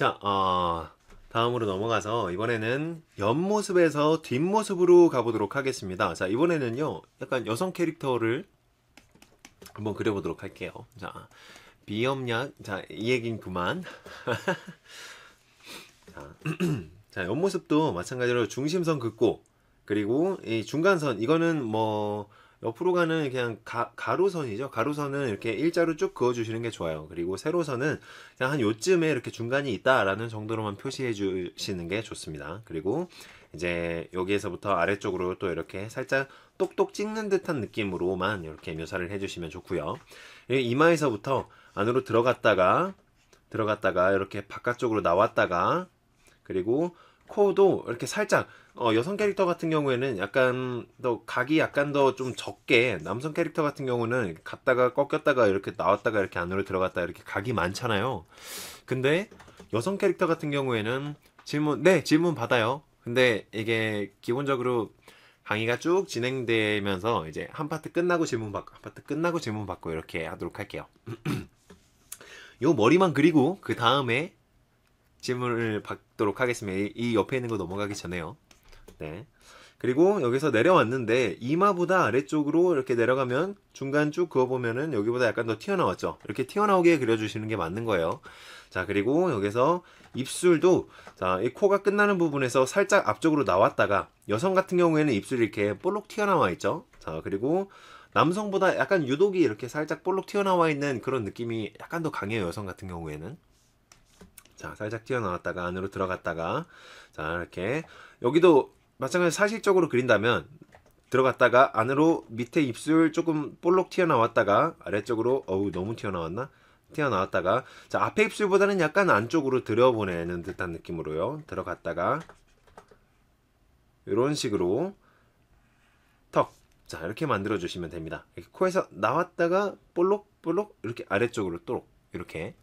자, 어, 다음으로 넘어가서 이번에는 옆모습에서 뒷모습으로 가보도록 하겠습니다. 자, 이번에는요, 약간 여성 캐릭터를 한번 그려보도록 할게요. 자, 비염약, 자, 이 얘긴 그만. 자, 자, 옆모습도 마찬가지로 중심선 긋고, 그리고 이 중간선, 이거는 뭐, 옆으로 가는 그냥 가, 가로선이죠. 가로선은 이렇게 일자로 쭉 그어주시는 게 좋아요. 그리고 세로선은 그냥 한 요쯤에 이렇게 중간이 있다라는 정도로만 표시해 주시는 게 좋습니다. 그리고 이제 여기에서부터 아래쪽으로 또 이렇게 살짝 똑똑 찍는 듯한 느낌으로만 이렇게 묘사를 해주시면 좋고요. 이마에서부터 안으로 들어갔다가 들어갔다가 이렇게 바깥쪽으로 나왔다가 그리고 코도 이렇게 살짝 어, 여성 캐릭터 같은 경우에는 약간 더 각이 약간 더 좀 적게 남성 캐릭터 같은 경우는 갔다가 꺾였다가 이렇게 나왔다가 이렇게 안으로 들어갔다 이렇게 각이 많잖아요. 근데 여성 캐릭터 같은 경우에는 질문 네 질문 받아요. 근데 이게 기본적으로 강의가 쭉 진행되면서 이제 한 파트 끝나고 질문 받고 한 파트 끝나고 질문 받고 이렇게 하도록 할게요. 요 머리만 그리고 그 다음에 질문을 받도록 하겠습니다. 이 옆에 있는 거 넘어가기 전에요. 네. 그리고 여기서 내려왔는데 이마보다 아래쪽으로 이렇게 내려가면 중간 쭉 그어보면은 여기보다 약간 더 튀어나왔죠. 이렇게 튀어나오게 그려주시는 게 맞는 거예요. 자 그리고 여기서 입술도 자 이 코가 끝나는 부분에서 살짝 앞쪽으로 나왔다가 여성 같은 경우에는 입술이 이렇게 볼록 튀어나와 있죠. 자 그리고 남성보다 약간 유독이 이렇게 살짝 볼록 튀어나와 있는 그런 느낌이 약간 더 강해요. 여성 같은 경우에는. 자 살짝 튀어나왔다가 안으로 들어갔다가 자 이렇게 여기도 마찬가지로 사실적으로 그린다면 들어갔다가 안으로 밑에 입술 조금 볼록 튀어나왔다가 아래쪽으로 어우 너무 튀어나왔나? 튀어나왔다가 자 앞에 입술보다는 약간 안쪽으로 들여보내는 듯한 느낌으로요. 들어갔다가 이런 식으로 턱. 자 이렇게 만들어 주시면 됩니다. 이렇게 코에서 나왔다가 볼록 볼록 이렇게 아래쪽으로 또 이렇게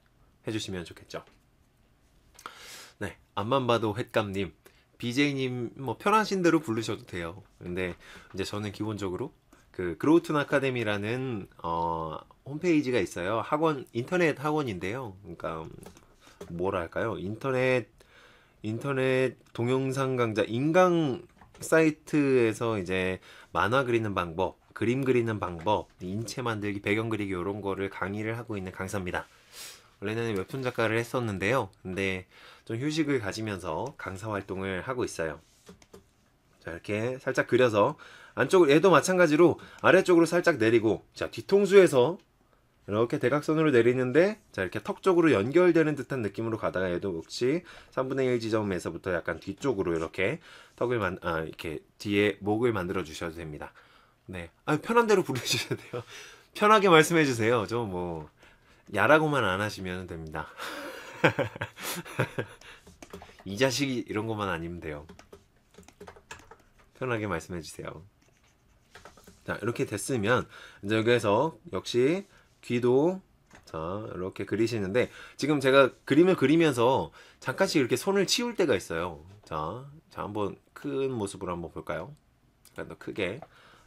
해주시면 좋겠죠. 네 앞만 봐도 횟감님 BJ님 뭐 편하신 대로 부르셔도 돼요. 근데 이제 저는 기본적으로 그 그로우툰 아카데미라는 어 홈페이지가 있어요. 학원 인터넷 학원인데요. 그러니까 뭐랄까요? 인터넷 인터넷 동영상 강좌 인강 사이트에서 이제 만화 그리는 방법, 그림 그리는 방법, 인체 만들기, 배경 그리기 이런 거를 강의를 하고 있는 강사입니다. 원래는 웹툰 작가를 했었는데요. 근데 좀 휴식을 가지면서 강사 활동을 하고 있어요. 자, 이렇게 살짝 그려서 안쪽으로 얘도 마찬가지로 아래쪽으로 살짝 내리고 자, 뒤통수에서 이렇게 대각선으로 내리는데 자, 이렇게 턱 쪽으로 연결되는 듯한 느낌으로 가다가 얘도 역시 3분의 1 지점에서부터 약간 뒤쪽으로 이렇게 턱을 만 아, 이렇게 뒤에 목을 만들어 주셔도 됩니다. 네. 아, 편한 대로 부르 주셔도 돼요. 편하게 말씀해 주세요. 저뭐 야라고만 안 하시면 됩니다. 이 자식이 이런 것만 아니면 돼요. 편하게 말씀해 주세요. 자, 이렇게 됐으면 이제 여기에서 역시 귀도 자, 이렇게 그리시는데 지금 제가 그림을 그리면서 잠깐씩 이렇게 손을 치울 때가 있어요. 자, 자 한번 큰 모습으로 한번 볼까요? 약간 더 크게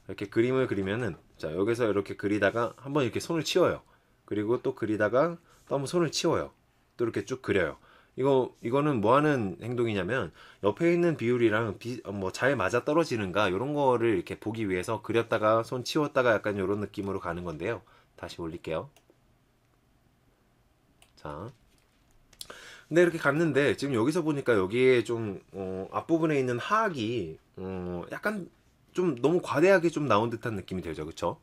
이렇게 그림을 그리면은 자, 여기서 이렇게 그리다가 한번 이렇게 손을 치워요. 그리고 또 그리다가 또 한번 손을 치워요. 또 이렇게 쭉 그려요. 이거 이거는 뭐 하는 행동이냐면 옆에 있는 비율이랑 어, 뭐잘 맞아 떨어지는가 이런 거를 이렇게 보기 위해서 그렸다가 손 치웠다가 약간 이런 느낌으로 가는 건데요. 다시 올릴게요. 자. 근데 이렇게 갔는데 지금 여기서 보니까 여기에 좀 어, 앞부분에 있는 하악이 어, 약간 좀 너무 과대하게 좀 나온 듯한 느낌이 들죠. 그쵸?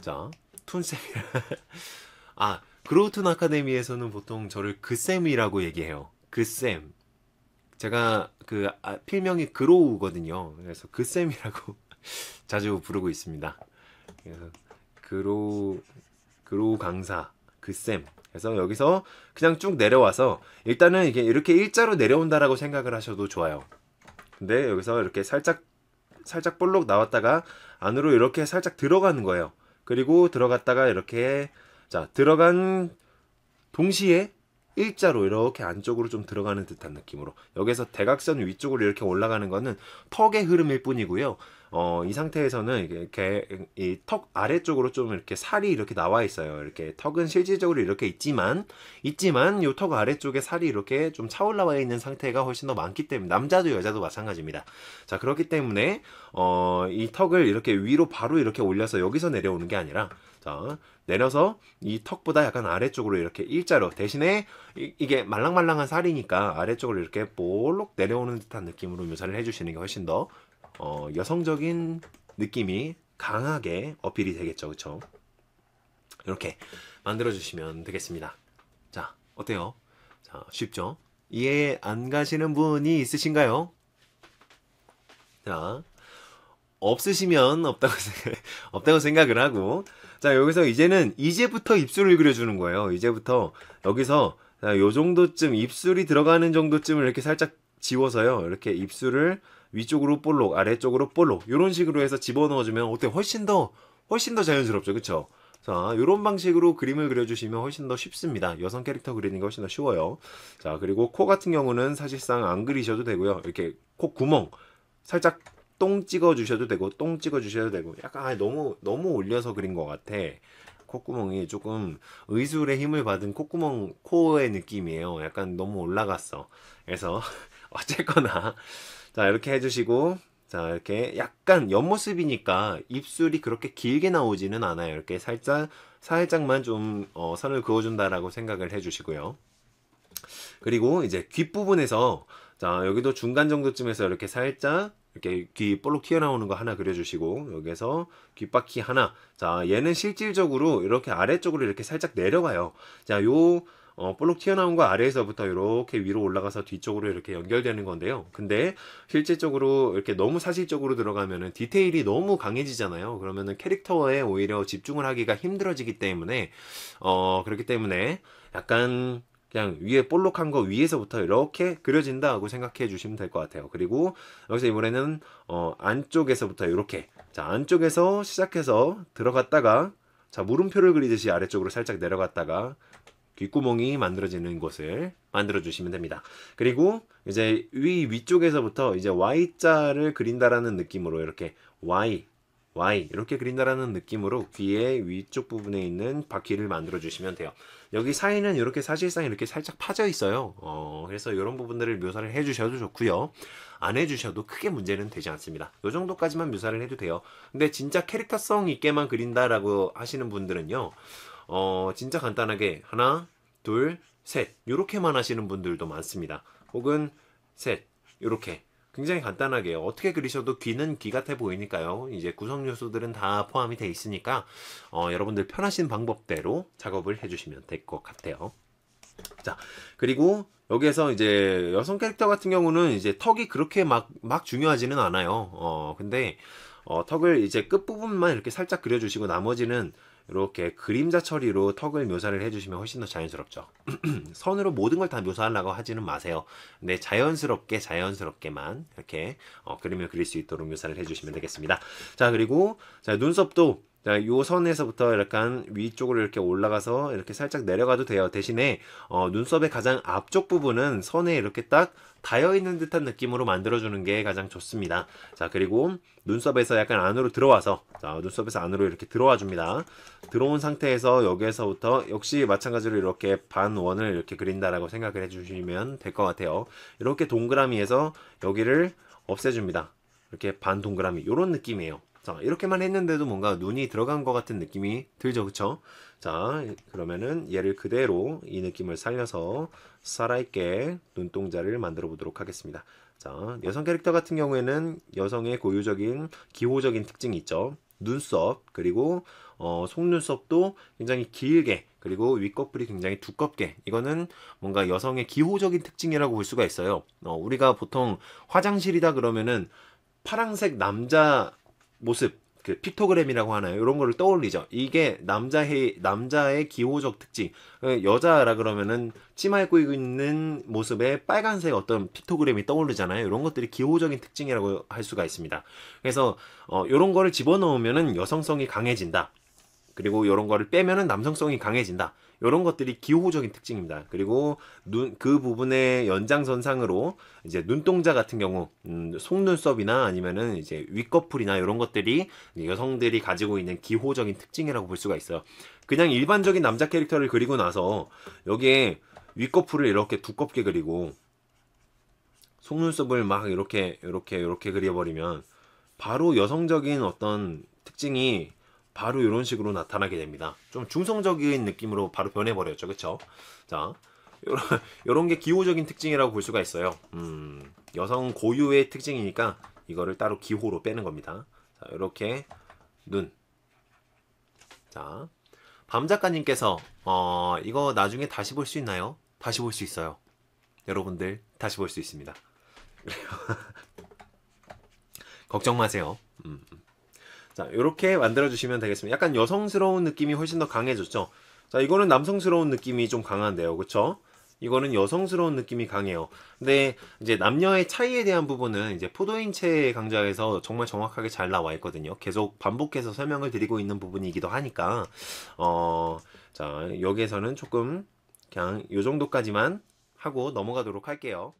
자, 툰쌤이라 아, 그로우튼 아카데미에서는 보통 저를 그쌤이라고 얘기해요. 그쌤. 제가 그 아, 필명이 그로우거든요. 그래서 그쌤이라고 자주 부르고 있습니다. 그래서 그로우 그로우 강사 그쌤. 그래서 여기서 그냥 쭉 내려와서 일단은 이게 이렇게 일자로 내려온다라고 생각을 하셔도 좋아요. 근데 여기서 이렇게 살짝 살짝 볼록 나왔다가 안으로 이렇게 살짝 들어가는 거예요. 그리고 들어갔다가 이렇게 자, 들어간 동시에 일자로 이렇게 안쪽으로 좀 들어가는 듯한 느낌으로 여기서 대각선 위쪽으로 이렇게 올라가는 거는 턱의 흐름일 뿐이고요. 어, 이 상태에서는 이렇게 이 턱 아래쪽으로 좀 이렇게 살이 이렇게 나와 있어요. 이렇게 턱은 실질적으로 이렇게 있지만 있지만 요 턱 아래쪽에 살이 이렇게 좀 차올라와 있는 상태가 훨씬 더 많기 때문에 남자도 여자도 마찬가지입니다. 자 그렇기 때문에 어, 이 턱을 이렇게 위로 바로 이렇게 올려서 여기서 내려오는 게 아니라 자 내려서 이 턱보다 약간 아래쪽으로 이렇게 일자로 대신에 이, 게 말랑말랑한 살이니까 아래쪽으로 이렇게 볼록 내려오는 듯한 느낌으로 묘사를 해주시는 게 훨씬 더 어, 여성적인 느낌이 강하게 어필이 되겠죠. 그쵸? 이렇게 만들어 주시면 되겠습니다. 자 어때요? 자 쉽죠? 이해 안 가시는 분이 있으신가요? 자 없으시면 없다고, 없다고 생각을 하고. 자 여기서 이제는 이제부터 입술을 그려주는 거예요. 이제부터 여기서 자, 요 정도쯤 입술이 들어가는 정도쯤을 이렇게 살짝 지워서요. 이렇게 입술을 위쪽으로 볼록 아래쪽으로 볼록 이런 식으로 해서 집어넣어주면 어때 훨씬 더 훨씬 더 자연스럽죠 그쵸 자, 이런 방식으로 그림을 그려주시면 훨씬 더 쉽습니다. 여성 캐릭터 그리는 게 훨씬 더 쉬워요. 자, 그리고 코 같은 경우는 사실상 안 그리셔도 되고요. 이렇게 코 구멍 살짝 똥 찍어 주셔도 되고 똥 찍어 주셔도 되고 약간 아, 너무 너무 올려서 그린 것 같아 콧구멍이 조금 의술의 힘을 받은 콧구멍 코의 느낌이에요 약간 너무 올라갔어 그래서 어쨌거나 자 이렇게 해주시고 자 이렇게 약간 옆모습이니까 입술이 그렇게 길게 나오지는 않아요. 이렇게 살짝 살짝만 좀 어, 선을 그어준다라고 생각을 해주시고요. 그리고 이제 귓부분에서 자 여기도 중간 정도쯤에서 이렇게 살짝 이렇게 귀 볼록 튀어나오는 거 하나 그려주시고 여기서 귓바퀴 하나. 자 얘는 실질적으로 이렇게 아래쪽으로 이렇게 살짝 내려가요. 자요 어, 볼록 튀어나온 거 아래에서부터 이렇게 위로 올라가서 뒤쪽으로 이렇게 연결되는 건데요. 근데 실질적으로 이렇게 너무 사실적으로 들어가면은 디테일이 너무 강해지잖아요. 그러면은 캐릭터에 오히려 집중을 하기가 힘들어지기 때문에 어, 그렇기 때문에 약간 그냥 위에 볼록한 거 위에서부터 이렇게 그려진다고 생각해 주시면 될 것 같아요. 그리고 여기서 이번에는 어 안쪽에서부터 이렇게 자 안쪽에서 시작해서 들어갔다가 자 물음표를 그리듯이 아래쪽으로 살짝 내려갔다가 귓구멍이 만들어지는 곳을 만들어 주시면 됩니다. 그리고 이제 위 위쪽에서부터 이제 Y자를 그린다라는 느낌으로 이렇게 Y Y 이렇게 그린다라는 느낌으로 귀의 위쪽 부분에 있는 바퀴를 만들어 주시면 돼요. 여기 사이는 이렇게 사실상 이렇게 살짝 파져 있어요. 어, 그래서 이런 부분들을 묘사를 해주셔도 좋고요. 안 해주셔도 크게 문제는 되지 않습니다. 이 정도까지만 묘사를 해도 돼요. 근데 진짜 캐릭터성 있게만 그린다라고 하시는 분들은요. 어, 진짜 간단하게 하나, 둘, 셋 이렇게만 하시는 분들도 많습니다. 혹은 셋 이렇게 굉장히 간단하게 어떻게 그리셔도 귀는 귀 같아 보이니까요. 이제 구성 요소들은 다 포함이 돼 있으니까 어, 여러분들 편하신 방법대로 작업을 해주시면 될 것 같아요. 자 그리고 여기에서 이제 여성 캐릭터 같은 경우는 이제 턱이 그렇게 막 막 중요하지는 않아요. 어 근데 어, 턱을 이제 끝 부분만 이렇게 살짝 그려주시고 나머지는 이렇게 그림자 처리로 턱을 묘사를 해주시면 훨씬 더 자연스럽죠. 선으로 모든 걸 다 묘사하려고 하지는 마세요. 근데 자연스럽게 자연스럽게만 이렇게 어, 그림을 그릴 수 있도록 묘사를 해주시면 되겠습니다. 자 그리고 자 눈썹도 자, 요 선에서부터 약간 위쪽으로 이렇게 올라가서 이렇게 살짝 내려가도 돼요. 대신에 어, 눈썹의 가장 앞쪽 부분은 선에 이렇게 딱 닿여 있는 듯한 느낌으로 만들어주는 게 가장 좋습니다. 자, 그리고 눈썹에서 약간 안으로 들어와서 자, 눈썹에서 안으로 이렇게 들어와 줍니다. 들어온 상태에서 여기에서부터 역시 마찬가지로 이렇게 반원을 이렇게 그린다라고 생각을 해주시면 될 것 같아요. 이렇게 동그라미에서 여기를 없애줍니다. 이렇게 반 동그라미 이런 느낌이에요. 자 이렇게만 했는데도 뭔가 눈이 들어간 것 같은 느낌이 들죠 그쵸? 자 그러면은 얘를 그대로 이 느낌을 살려서 살아있게 눈동자를 만들어 보도록 하겠습니다. 자 여성 캐릭터 같은 경우에는 여성의 고유적인 기호적인 특징이 있죠. 눈썹 그리고 어, 속눈썹도 굉장히 길게 그리고 윗꺼풀이 굉장히 두껍게. 이거는 뭔가 여성의 기호적인 특징이라고 볼 수가 있어요. 어, 우리가 보통 화장실이다 그러면은 파랑색 남자 모습 그 피토그램이라고 하나요? 이런 거를 떠올리죠. 이게 남자의 남자의 기호적 특징. 그 여자라 그러면은 치마 입고 있는 모습에 빨간색 어떤 피토그램이 떠오르잖아요. 이런 것들이 기호적인 특징이라고 할 수가 있습니다. 그래서 어 이런 거를 집어넣으면은 여성성이 강해진다. 그리고 이런 거를 빼면은 남성성이 강해진다. 이런 것들이 기호적인 특징입니다. 그리고 눈 그 부분의 연장선상으로 이제 눈동자 같은 경우 음, 속눈썹이나 아니면은 이제 윗꺼풀이나 이런 것들이 여성들이 가지고 있는 기호적인 특징이라고 볼 수가 있어요. 그냥 일반적인 남자 캐릭터를 그리고 나서 여기에 윗꺼풀을 이렇게 두껍게 그리고 속눈썹을 막 이렇게 이렇게 이렇게 그려버리면 바로 여성적인 어떤 특징이 바로 이런 식으로 나타나게 됩니다. 좀 중성적인 느낌으로 바로 변해버렸죠. 그쵸? 자, 요런 게 기호적인 특징이라고 볼 수가 있어요. 음, 여성 고유의 특징이니까 이거를 따로 기호로 빼는 겁니다. 자, 이렇게 눈. 자, 밤 작가님께서 어, 이거 나중에 다시 볼 수 있나요? 다시 볼 수 있어요. 여러분들 다시 볼 수 있습니다. 걱정 마세요. 음. 음. 자, 이렇게 만들어 주시면 되겠습니다. 약간 여성스러운 느낌이 훨씬 더 강해졌죠. 자, 이거는 남성스러운 느낌이 좀 강한데요. 그쵸? 이거는 여성스러운 느낌이 강해요. 근데 이제 남녀의 차이에 대한 부분은 이제 포도인체 강좌에서 정말 정확하게 잘 나와 있거든요. 계속 반복해서 설명을 드리고 있는 부분이기도 하니까 어, 자, 여기에서는 조금 그냥 요 정도까지만 하고 넘어가도록 할게요.